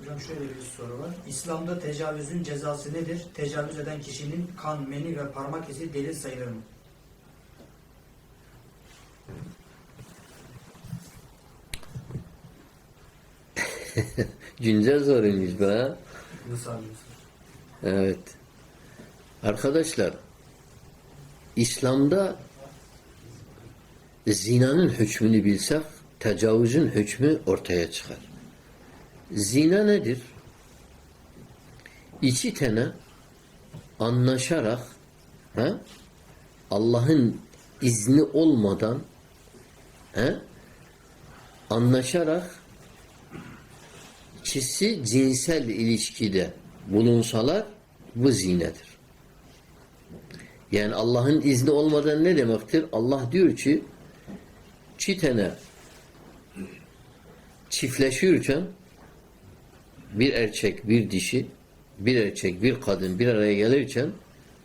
Hocam şöyle bir soru var. İslam'da tecavüzün cezası nedir? Tecavüz eden kişinin kan, meni ve parmak izi delil sayılır mı? Güncel soruymuş bu ha. Evet. Arkadaşlar İslam'da zinanın hükmünü bilsek tecavüzün hükmü ortaya çıkar. Zina nedir? İki tane anlaşarak Allah'ın izni olmadan he, anlaşarak kişi cinsel ilişkide bulunsalar bu zinedir. Yani Allah'ın izni olmadan ne demektir? Allah diyor ki çitene çiftleşirken bir erkek bir dişi bir erkek bir kadın bir araya gelirken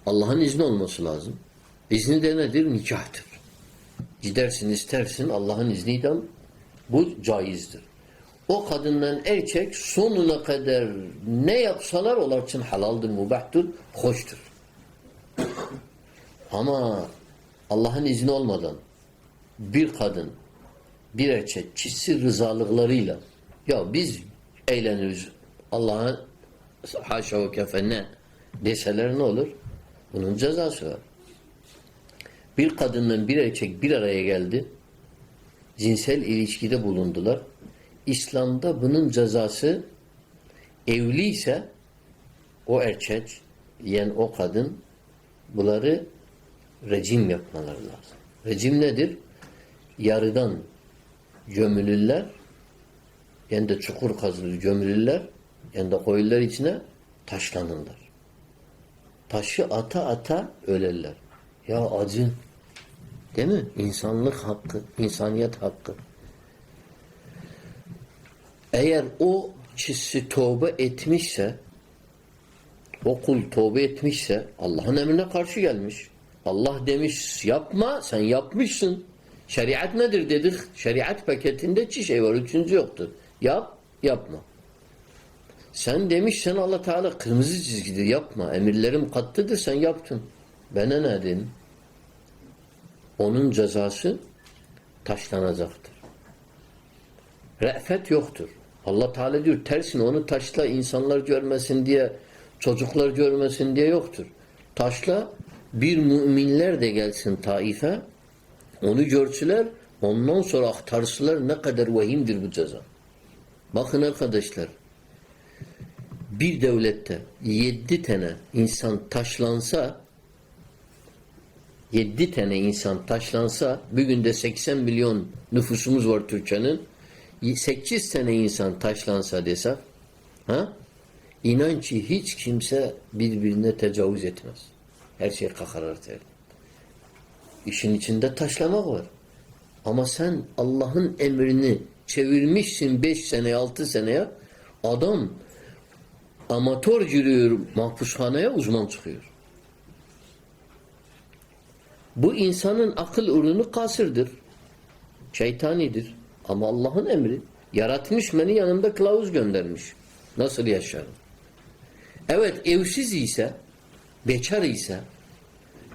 Allah'ın izni olması lazım. İzni de nedir? Nikahtır. Gidersin istersin Allah'ın izniyle bu caizdir. O kadından erkek sonuna kadar ne yapsalar onlar için halaldır, mubahtır, hoştur. Ama Allah'ın izni olmadan bir kadın, bir erkek kişi rızalıklarıyla ya biz eğleniriz Allah'a haşa ve kefenne deseler ne olur? Bunun cezası var. Bir kadından bir erkek bir araya geldi. Cinsel ilişkide bulundular. İslam'da bunun cezası evli ise o erkek yani o kadın bunları rejim yapmaları lazım. Rejim nedir? Yarıdan gömülürler yani de çukur kazılır gömülürler yani de koyullar içine taşlanırlar. Taşı ata ata ölerler. Ya acı. Değil mi? İnsanlık hakkı, insaniyet hakkı. Eğer o kişi tövbe etmişse o kul tövbe etmişse Allah'ın emrine karşı gelmiş. Allah demiş yapma sen yapmışsın. Şeriat nedir dedik. Şeriat paketinde iki şey var. Üçüncü yoktur. Yap, yapma. Sen demişsen Allah Teala kırmızı çizgidir yapma. Emirlerim katlıdır sen yaptın. Bana ne dedim? Onun cezası taşlanacaktır. Re'fet yoktur. Allah Teala diyor tersine onu taşla insanlar görmesin diye çocuklar görmesin diye yoktur. Taşla bir müminler de gelsin taife onu görsüler ondan sonra aktarsılar ne kadar vahimdir bu ceza. Bakın arkadaşlar bir devlette yedi tane insan taşlansa yedi tane insan taşlansa bir günde 80 milyon nüfusumuz var Türkiye'nin 8 tane insan taşlansa desek ha? inan hiç kimse birbirine tecavüz etmez. Her şey kakar artar. İşin içinde taşlamak var. Ama sen Allah'ın emrini çevirmişsin 5 sene 6 seneye adam amatör giriyor mahpushaneye uzman çıkıyor. Bu insanın akıl ürünü kasırdır. Şeytanidir. Ama Allah'ın emri. Yaratmış beni yanımda kılavuz göndermiş. Nasıl yaşarım? Evet evsiz ise bekar ise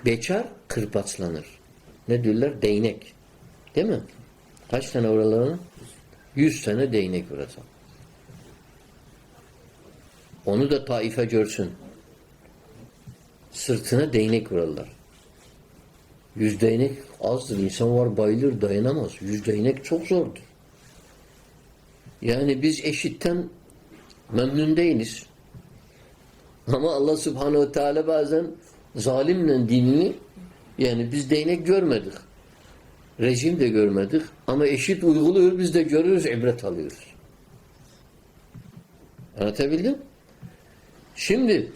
bekar kırbaçlanır. Ne diyorlar? Değnek. Değil mi? Kaç tane oralarına? Yüz tane değnek vuracak. Onu da taife görsün. Sırtına değnek vurarlar. Yüz değnek azdır. İnsan var bayılır dayanamaz. Yüz değnek çok zordur. Yani biz eşitten memnun değiliz. Ama Allah subhanehu teala bazen zalimle dinini yani biz değnek görmedik. Rejim de görmedik. Ama eşit uyguluyor biz de görüyoruz, ibret alıyoruz. Anlatabildim? Şimdi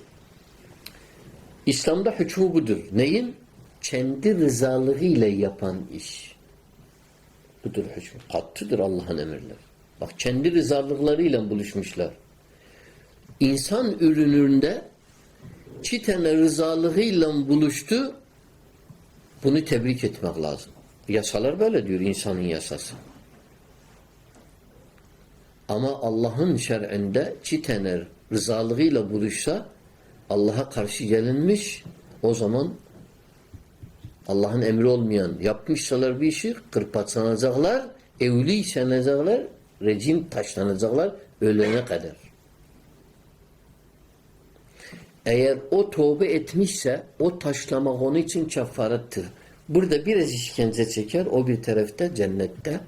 İslam'da hükmü budur. Neyin? Kendi rızalığıyla yapan iş. Budur hükmü. Kattıdır Allah'ın emirleri. Bak kendi rızalıklarıyla buluşmuşlar. İnsan ürününde iki tane rızalığıyla buluştu. Bunu tebrik etmek lazım. Yasalar böyle diyor insanın yasası. Ama Allah'ın şer'inde çitener rızalığıyla buluşsa Allah'a karşı gelinmiş o zaman Allah'ın emri olmayan yapmışsalar bir işi kırpatlanacaklar, evli sanacaklar, rejim taşlanacaklar ölene kadar. Eğer o tövbe etmişse o taşlamak onun için kefarettir. Burada biraz işkence çeker, o bir tarafta cennette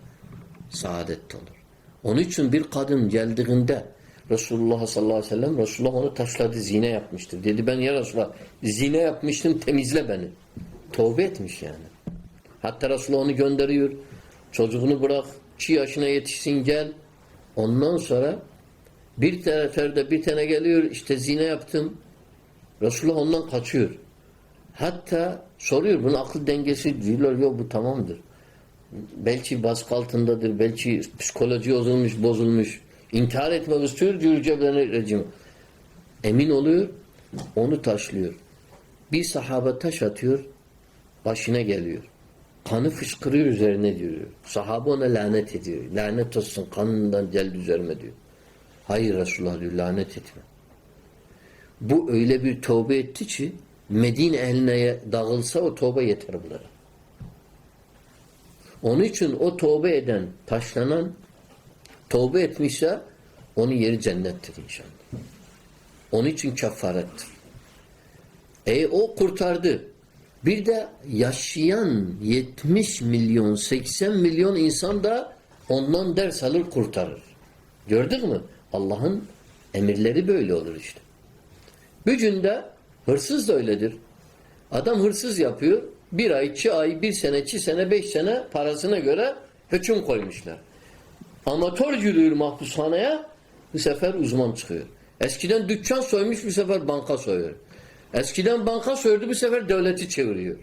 saadet olur. Onun için bir kadın geldiğinde Resulullah sallallahu aleyhi ve sellem Resulullah onu taşladı, zine yapmıştır. Dedi ben ya Resulullah zine yapmıştım temizle beni. Tövbe etmiş yani. Hatta Resulullah onu gönderiyor. Çocuğunu bırak, 2 yaşına yetişsin gel. Ondan sonra bir seferde bir tane geliyor işte zine yaptım. Resulullah ondan kaçıyor. Hatta soruyor bunun akıl dengesi diyorlar yok bu tamamdır. Belki baskı altındadır, belki psikoloji bozulmuş, bozulmuş. İntihar etmek istiyor rejim. Emin oluyor, onu taşlıyor. Bir sahabe taş atıyor, başına geliyor. Kanı fışkırıyor üzerine diyor. Sahabe ona lanet ediyor. Lanet olsun kanından geldi üzerime diyor. Hayır Resulullah diyor lanet etme. Bu öyle bir tövbe etti ki Medine ehline dağılsa o tövbe yeter bunlara. Onun için o tövbe eden, taşlanan tövbe etmişse onun yeri cennettir inşallah. Onun için kefarettir. E o kurtardı. Bir de yaşayan 70 milyon, 80 milyon insan da ondan ders alır kurtarır. Gördük mü? Allah'ın emirleri böyle olur işte. Bugün de hırsız da öyledir. Adam hırsız yapıyor. Bir ay, iki ay, bir sene, iki sene, beş sene parasına göre hüküm koymuşlar. Amatör giriyor mahpushaneye bu sefer uzman çıkıyor. Eskiden dükkan soymuş bu sefer banka soyuyor. Eskiden banka soydu bu sefer devleti çeviriyor.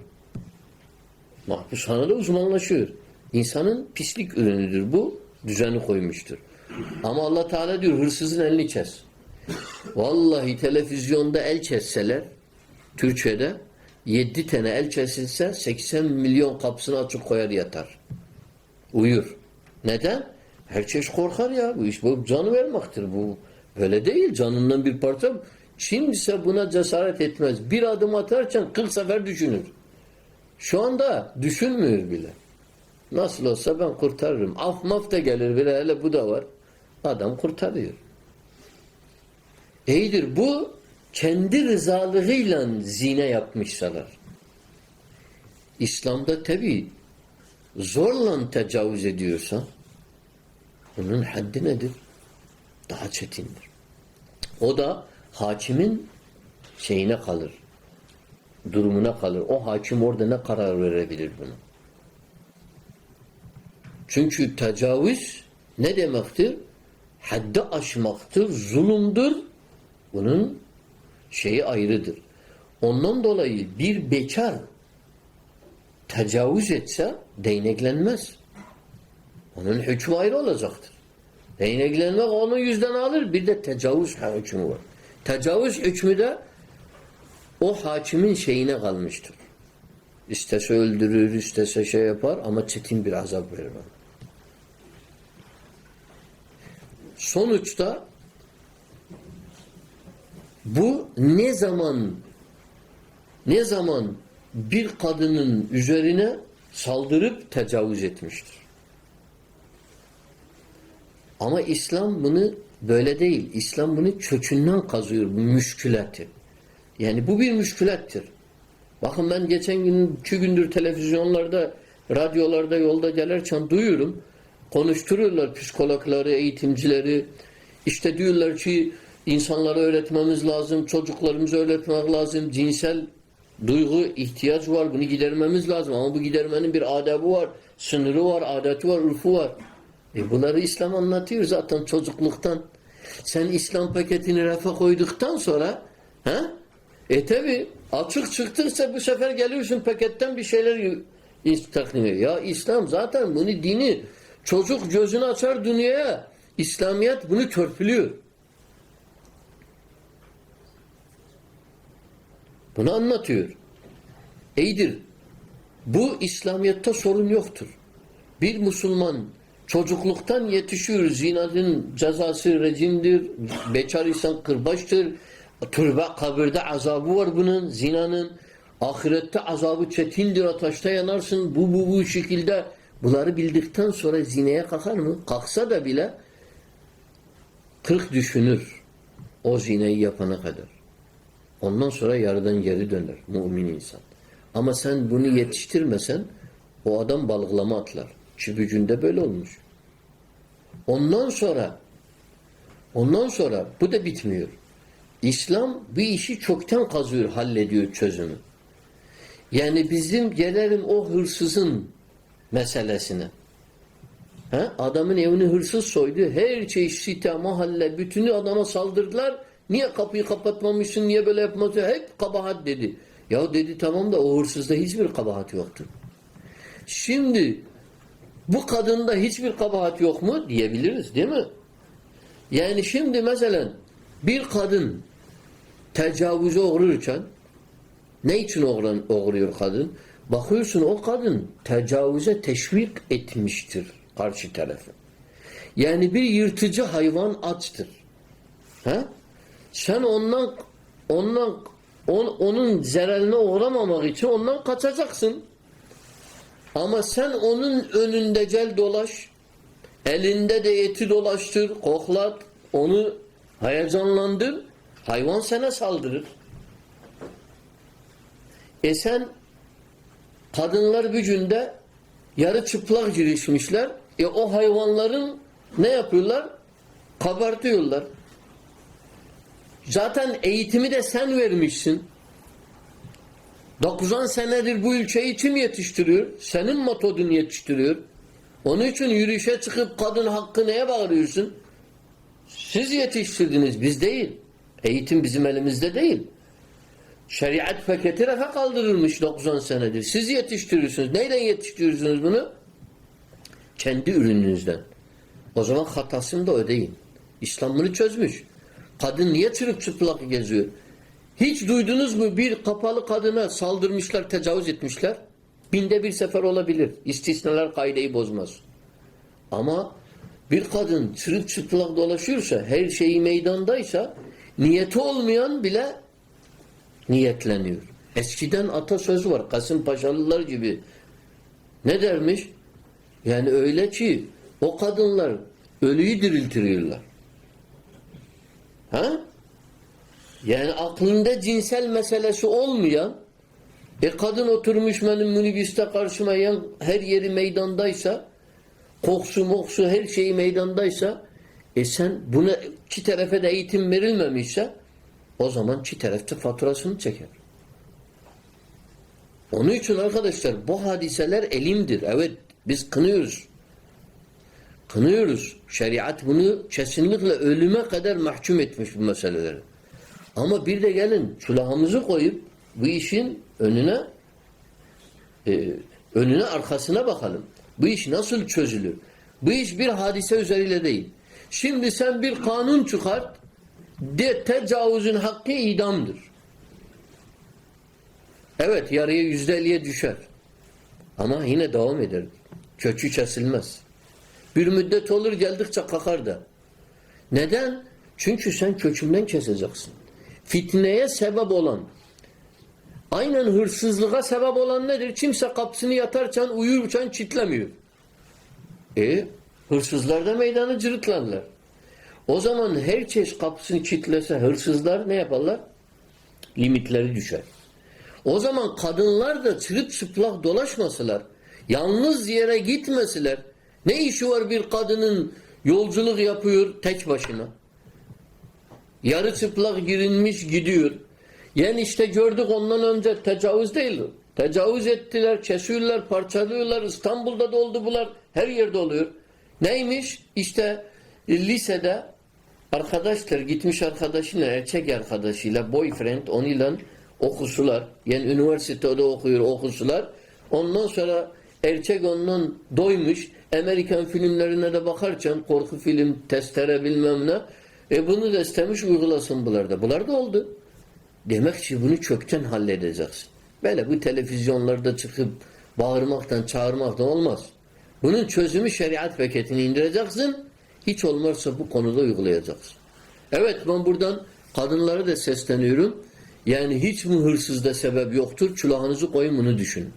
Mahpushanede uzmanlaşıyor. İnsanın pislik ürünüdür bu. Düzeni koymuştur. Ama Allah Teala diyor hırsızın elini kes. Vallahi televizyonda el kesseler Türkiye'de 7 tane el kesilse 80 milyon kapısını açık koyar yatar. Uyur. Neden? Herkes korkar ya. Bu iş bu canı vermektir. Bu böyle değil. Canından bir parça. Kimse buna cesaret etmez. Bir adım atarken 40 sefer düşünür. Şu anda düşünmüyor bile. Nasıl olsa ben kurtarırım. Af maf da gelir bile hele bu da var. Adam kurtarıyor. İyidir bu kendi rızalığıyla zine yapmışsalar. İslam'da tabi zorla tecavüz ediyorsa bunun haddi nedir? Daha çetindir. O da hakimin şeyine kalır. Durumuna kalır. O hakim orada ne karar verebilir buna? Çünkü tecavüz ne demektir? Haddi aşmaktır, zulümdür. Bunun şeyi ayrıdır. Ondan dolayı bir bekar tecavüz etse değneklenmez. Onun hükmü ayrı olacaktır. Değneklenmek onun yüzden alır. Bir de tecavüz hükmü var. Tecavüz hükmü de o hakimin şeyine kalmıştır. İstese öldürür, istese şey yapar ama çetin bir azap verir. Sonuçta bu ne zaman ne zaman bir kadının üzerine saldırıp tecavüz etmiştir. Ama İslam bunu böyle değil. İslam bunu kökünden kazıyor bu müşkületi. Yani bu bir müşkülettir. Bakın ben geçen gün iki gündür televizyonlarda, radyolarda yolda gelirken duyuyorum. Konuşturuyorlar psikologları, eğitimcileri. İşte diyorlar ki insanlara öğretmemiz lazım, çocuklarımıza öğretmek lazım. Cinsel duygu, ihtiyaç var. Bunu gidermemiz lazım. Ama bu gidermenin bir adabı var, sınırı var, adeti var, urfu var. E bunları İslam anlatıyor zaten çocukluktan. Sen İslam paketini rafa koyduktan sonra he? E tabi açık çıktıysa bu sefer geliyorsun paketten bir şeyler takdim. Ya İslam zaten bunu dini çocuk gözünü açar dünyaya. İslamiyet bunu törpülüyor. Bunu anlatıyor. İyidir. Bu İslamiyet'te sorun yoktur. Bir Müslüman çocukluktan yetişiyor. Zinanın cezası rejimdir. Bekar insan kırbaçtır. Türbe kabirde azabı var bunun. Zinanın ahirette azabı çetindir. Ateşte yanarsın. Bu bu bu şekilde bunları bildikten sonra zineye kalkar mı? Kalksa da bile 40 düşünür. O zineyi yapana kadar. Ondan sonra yarıdan geri döner mümin insan. Ama sen bunu yetiştirmesen o adam balıklama atlar. Çibucunda böyle olmuş. Ondan sonra ondan sonra bu da bitmiyor. İslam bir işi çoktan kazıyor, hallediyor çözümü. Yani bizim gelelim o hırsızın meselesine. He? Adamın evini hırsız soydu. Her şey site, mahalle, bütünü adama saldırdılar. Niye kapıyı kapatmamışsın, niye böyle yapmadın? Hep kabahat dedi. Ya dedi tamam da o hırsızda hiçbir kabahat yoktu. Şimdi bu kadında hiçbir kabahat yok mu diyebiliriz değil mi? Yani şimdi mesela bir kadın tecavüze uğrarken ne için uğran, uğruyor kadın? Bakıyorsun o kadın tecavüze teşvik etmiştir karşı tarafı. Yani bir yırtıcı hayvan açtır. Ha? Sen ondan ondan on, onun zeraline uğramamak için ondan kaçacaksın. Ama sen onun önünde gel dolaş. Elinde de eti dolaştır, koklat, onu heyecanlandır. Hayvan sana saldırır. E sen kadınlar gücünde yarı çıplak girişmişler. E o hayvanların ne yapıyorlar? Kabartıyorlar. Zaten eğitimi de sen vermişsin. 90 senedir bu ülkeyi kim yetiştiriyor? Senin metodun yetiştiriyor. Onun için yürüyüşe çıkıp kadın hakkı neye bağırıyorsun? Siz yetiştirdiniz, biz değil. Eğitim bizim elimizde değil. Şeriat paketi rafa kaldırılmış 90 senedir. Siz yetiştiriyorsunuz. Neyden yetiştiriyorsunuz bunu? Kendi ürününüzden. O zaman hatasını da ödeyin. İslam bunu çözmüş. Kadın niye çırık çıplak geziyor? Hiç duydunuz mu bir kapalı kadına saldırmışlar, tecavüz etmişler? Binde bir sefer olabilir. İstisnalar kaideyi bozmaz. Ama bir kadın çırık çıplak dolaşıyorsa, her şeyi meydandaysa, niyeti olmayan bile niyetleniyor. Eskiden atasözü var. Kasımpaşalılar gibi. Ne dermiş? Yani öyle ki o kadınlar ölüyü diriltiriyorlar. Ha? Yani aklında cinsel meselesi olmayan e kadın oturmuş benim minibüste karşıma yan, her yeri meydandaysa koksu moksu her şeyi meydandaysa e sen buna iki tarafa da eğitim verilmemişse o zaman iki tarafta faturasını çeker. Onun için arkadaşlar bu hadiseler elimdir. Evet biz kınıyoruz. Kınıyoruz. Şeriat bunu kesinlikle ölüme kadar mahkum etmiş bu meseleleri. Ama bir de gelin külahımızı koyup bu işin önüne e, önüne arkasına bakalım. Bu iş nasıl çözülür? Bu iş bir hadise üzeriyle değil. Şimdi sen bir kanun çıkart de tecavüzün hakkı idamdır. Evet yarıya yüzde elliye düşer. Ama yine devam eder. Kökü kesilmez. Bir müddet olur geldikçe kakar da. Neden? Çünkü sen kökünden keseceksin. Fitneye sebep olan, aynen hırsızlığa sebep olan nedir? Kimse kapısını yatarken, uyurken çitlemiyor. E hırsızlar da meydanı cırıtlarlar. O zaman herkes kapısını kitlese hırsızlar ne yaparlar? Limitleri düşer. O zaman kadınlar da çırıp çıplak dolaşmasılar, yalnız yere gitmesiler. Ne işi var bir kadının yolculuk yapıyor tek başına? Yarı çıplak girilmiş gidiyor. Yani işte gördük ondan önce tecavüz değil. Tecavüz ettiler, kesiyorlar, parçalıyorlar. İstanbul'da da oldu bunlar. Her yerde oluyor. Neymiş? İşte lisede arkadaşlar gitmiş arkadaşıyla, erkek arkadaşıyla, boyfriend onunla okusular. Yani üniversitede okuyor okusular. Ondan sonra erkek ondan doymuş. Amerikan filmlerine de bakarken korku film, testere bilmem ne. E bunu da istemiş uygulasın bunlarda. Bunlar da oldu. Demek ki bunu kökten halledeceksin. Böyle bu televizyonlarda çıkıp bağırmaktan, çağırmaktan olmaz. Bunun çözümü şeriat paketini indireceksin. Hiç olmazsa bu konuda uygulayacaksın. Evet ben buradan kadınlara da sesleniyorum. Yani hiç mi hırsızda sebep yoktur? Külahınızı koyun bunu düşünün.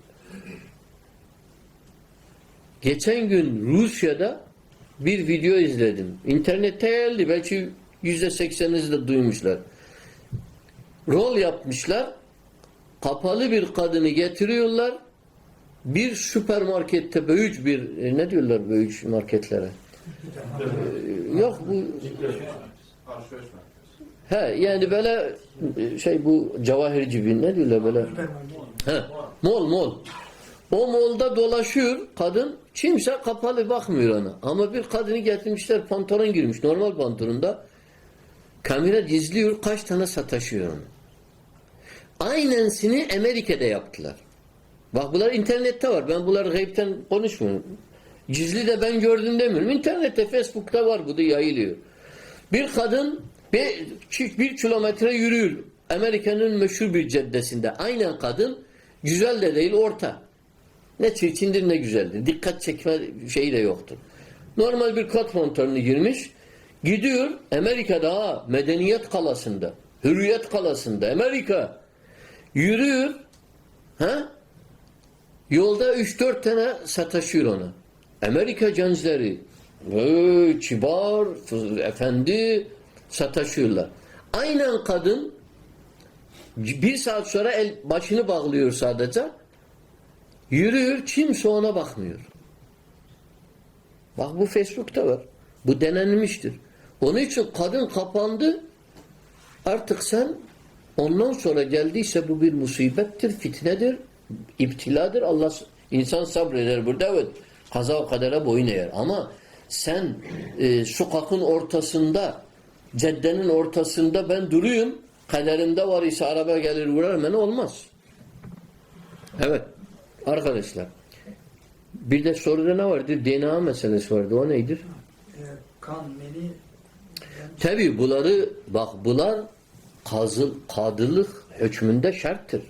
Geçen gün Rusya'da bir video izledim. İnternette geldi. Belki yüzde sekseniz de duymuşlar. Rol yapmışlar. Kapalı bir kadını getiriyorlar. Bir süpermarkette büyük bir e, ne diyorlar büyük marketlere? Yok bu he yani böyle e, şey bu cevahir gibi ne diyorlar böyle? He, mol mol. O molda dolaşıyor kadın. Kimse kapalı bakmıyor ona. Ama bir kadını getirmişler pantolon girmiş. Normal pantolonda. Kamera gizliyor. Kaç tane sataşıyor onu. Aynensini Amerika'da yaptılar. Bak bunlar internette var. Ben bunları gaybten konuşmuyorum. Gizli de ben gördüm demiyorum. İnternette, Facebook'ta var. Bu da yayılıyor. Bir kadın bir, bir kilometre yürüyor. Amerika'nın meşhur bir caddesinde. Aynen kadın güzel de değil orta. Ne çirkindir ne güzeldir. Dikkat çekme şeyi de yoktur. Normal bir kot pantolonu girmiş. Gidiyor Amerika'da ha, medeniyet kalasında. Hürriyet kalasında. Amerika. Yürüyor. Ha? Yolda 3-4 tane sataşıyor ona. Amerika gençleri. Böyle efendi sataşıyorlar. Aynen kadın bir saat sonra el, başını bağlıyor sadece. Yürüyor, kimse ona bakmıyor. Bak bu Facebook'ta var. Bu denenmiştir. Onun için kadın kapandı. Artık sen ondan sonra geldiyse bu bir musibettir, fitnedir, iptiladır. Allah insan sabreder burada evet. Kaza o kadara boyun eğer. Ama sen e, sokakın ortasında, caddenin ortasında ben duruyum. Kaderimde var ise araba gelir vurar beni olmaz. Evet. Arkadaşlar. Bir de soruda ne vardı? DNA meselesi vardı. O neydir? Ee, kan, meni, Tabi bunları bak bunlar kazıl, kadılık hükmünde şarttır.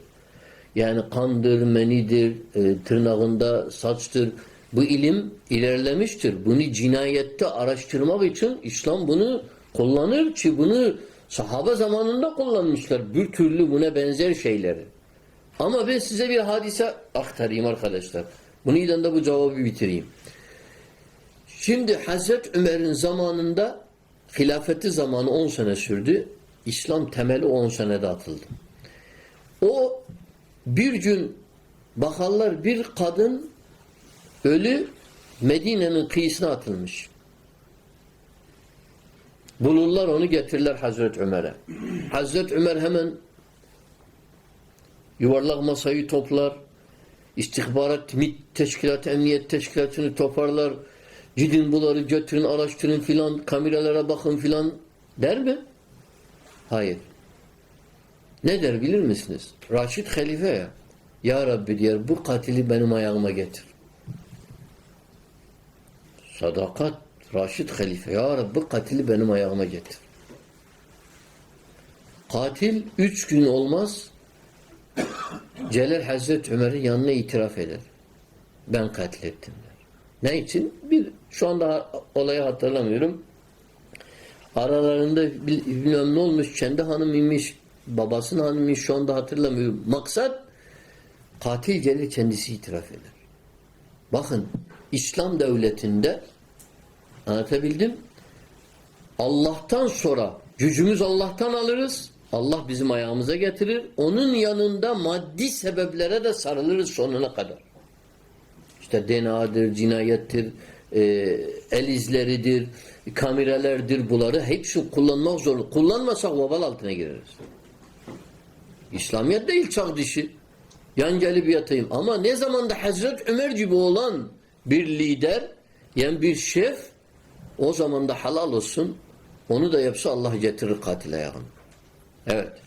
Yani kandır, menidir, e, tırnağında saçtır. Bu ilim ilerlemiştir. Bunu cinayette araştırmak için İslam bunu kullanır ki bunu sahabe zamanında kullanmışlar. Bir türlü buna benzer şeyleri. Ama ben size bir hadise aktarayım arkadaşlar. Bunu ile de bu cevabı bitireyim. Şimdi Hazreti Ömer'in zamanında hilafeti zamanı 10 sene sürdü. İslam temeli 10 senede atıldı. O bir gün bakarlar bir kadın ölü Medine'nin kıyısına atılmış. Bulurlar onu getirirler Hazreti Ömer'e. Hazreti Ömer hemen yuvarlak masayı toplar. İstihbarat, MİT teşkilatı, emniyet teşkilatını toparlar. Gidin bunları götürün, araştırın filan, kameralara bakın filan der mi? Hayır. Ne der bilir misiniz? Raşid Halife ya. Ya Rabbi diyor bu katili benim ayağıma getir. Sadakat Raşid Halife. Ya Rabbi katili benim ayağıma getir. Katil üç gün olmaz Celal Hazreti Ömer'in yanına itiraf eder. Ben katlettim der. Ne için? Bir, şu anda olayı hatırlamıyorum. Aralarında bil- bilmem ne olmuş, kendi hanımıymış, babasının hanımıymış şu anda hatırlamıyorum. Maksat katil gelir kendisi itiraf eder. Bakın İslam devletinde anlatabildim. Allah'tan sonra gücümüz Allah'tan alırız. Allah bizim ayağımıza getirir. Onun yanında maddi sebeplere de sarılırız sonuna kadar. İşte DNA'dır, cinayettir, e, el izleridir, kameralardır bunları hepsi kullanmak zorunda. Kullanmasak vebal altına gireriz. İslamiyet değil çağ dışı. Yan gelip yatayım. Ama ne zaman da Hazreti Ömer gibi olan bir lider, yani bir şef, o zaman da halal olsun. Onu da yapsa Allah getirir katil ayağını. Evet.